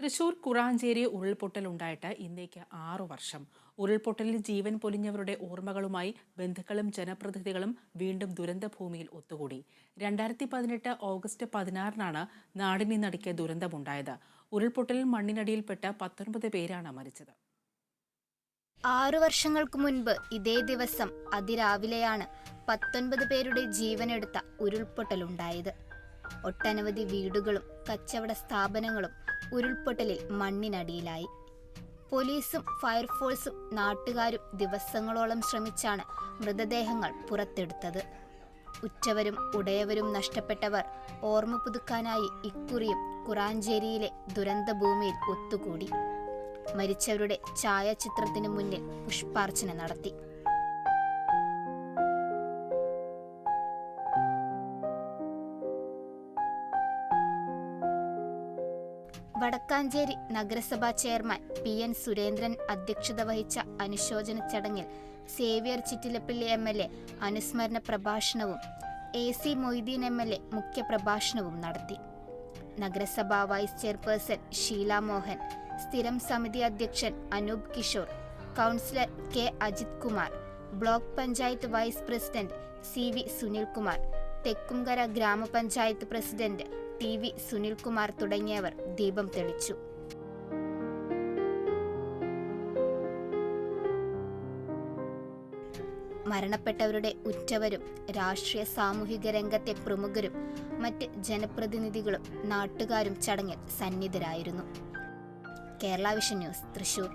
തൃശൂർ കുറാഞ്ചേരി ഉരുൾപൊട്ടലുണ്ടായിട്ട് ഇന്നേക്ക് ആറു വർഷം. ഉരുൾപൊട്ടലിൽ ജീവൻ പൊലിഞ്ഞവരുടെ ഓർമ്മകളുമായി ബന്ധുക്കളും ജനപ്രതിനിധികളും വീണ്ടും ദുരന്തഭൂമിയിൽ ഒത്തുകൂടി. രണ്ടായിരത്തി പതിനെട്ട് ഓഗസ്റ്റ് പതിനാറിനാണ് നാടിനെ നടുക്കിയ ദുരന്തമുണ്ടായത്. ഉരുൾപൊട്ടലിൽ മണ്ണിനടിയിൽപ്പെട്ട പത്തൊൻപത് പേരാണ് മരിച്ചത്. ആറു വർഷങ്ങൾക്ക് മുൻപ് ഇതേ ദിവസം അതിരാവിലെയാണ് പത്തൊൻപത് പേരുടെ ജീവനെടുത്ത ഉരുൾപൊട്ടലുണ്ടായത്. ഒട്ടനവധി വീടുകളും കച്ചവട സ്ഥാപനങ്ങളും ഉരുൾപൊട്ടലിൽ മണ്ണിനടിയിലായി. പോലീസും ഫയർഫോഴ്സും നാട്ടുകാരും ദിവസങ്ങളോളം ശ്രമിച്ചാണ് മൃതദേഹങ്ങൾ പുറത്തെടുത്തത്. ഉറ്റവരും ഉടയവരും നഷ്ടപ്പെട്ടവർ ഓർമ്മ പുതുക്കാനായി ഇക്കുറിയും കുറാഞ്ചേരിയിലെ ദുരന്തഭൂമിയിൽ ഒത്തുകൂടി. മരിച്ചവരുടെ ഛായാചിത്രത്തിനു മുന്നിൽ പുഷ്പാർച്ചന നടത്തി. വടക്കാഞ്ചേരി നഗരസഭാ ചെയർമാൻ പി എൻ സുരേന്ദ്രൻ അധ്യക്ഷത വഹിച്ച അനുശോചന ചടങ്ങിൽ Xavier Chittilappilly M L A അനുസ്മരണ പ്രഭാഷണവും A C Moideen M L A മുഖ്യപ്രഭാഷണവും നടത്തി. നഗരസഭാ വൈസ് ചെയർപേഴ്സൺ ഷീല മോഹൻ സ്ഥിരം സമിതി അധ്യക്ഷൻ Anoop Kishore councillor K Ajith Kumar block panchayat vice president C V Sunilkumar Thekkumkara ഗ്രാമപഞ്ചായത്ത് പ്രസിഡന്റ് ടി വി സുനിൽകുമാർ തുടങ്ങിയവർ ദീപം തെളിച്ചു. മരണപ്പെട്ടവരുടെ ഉറ്റവരും രാഷ്ട്രീയ സാമൂഹിക രംഗത്തെ പ്രമുഖരും മറ്റ് ജനപ്രതിനിധികളും നാട്ടുകാരും ചടങ്ങിൽ സന്നിധരായിരുന്നു. Kerala vision news Thrissur.